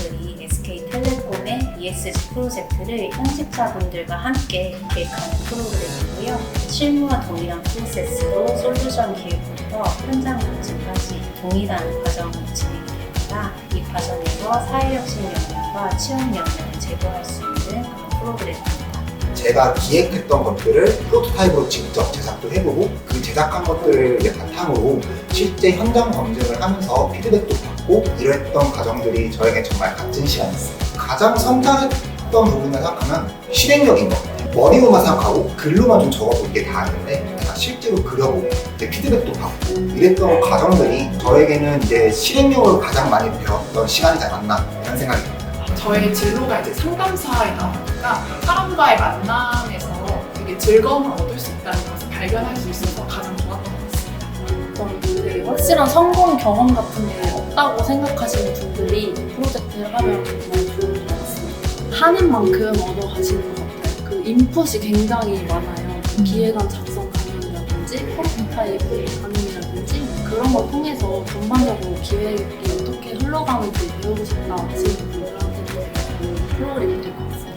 청년분들이 SK텔레콤의 ESG 프로젝트를 현직자분들과 함께 기획하는 프로그램이고요. 실무와 동일한 프로세스로 솔루션 기획부터 현장 검증까지 동일한 과정으로 진행됩니다. 이 과정에서 사회혁신 역량과 취업 역량을 제고할 수 있는 그런 프로그램입니다. 제가 기획했던 것들을 프로토타입으로 직접 제작도 해보고 그 제작한 것들을 바탕으로 실제 현장 검증을 하면서 피드백도 받고 이랬던 과정들이 저에게 정말 값진 시간이었어요. 가장 성장했던 부분을 생각하면 실행력인 것 같아요. 머리로만 생각하고 글로만 좀 적어도 이게 다 아는데 제가 실제로 그려보고 피드백도 받고 이랬던 과정들이 저에게는 이제 실행력을 가장 많이 배웠던 시간이지 않았나 이런 생각이 듭니다. 저의 진로가 이제 상담사이다 보니까 사람과의 만남에서 되게 즐거움을 얻을 수 있다는 것을 발견할 수 있어서 가장 좋았던 것 같습니다. 되게 확실한 성공 경험 같은 게 없다고 생각하시는 분들이 프로젝트를 하면 정말 좋을 것 같습니다. 하는 만큼 얻어가시는 것 같아요. 그 인풋이 굉장히 많아요. 그 기획안 작성 과정이라든지 프로토타입 과정이라든지 그런 걸 통해서 전반적으로 기획이 어떻게 흘러가는지 배우고 싶다 하시는 분들 floor in the closet.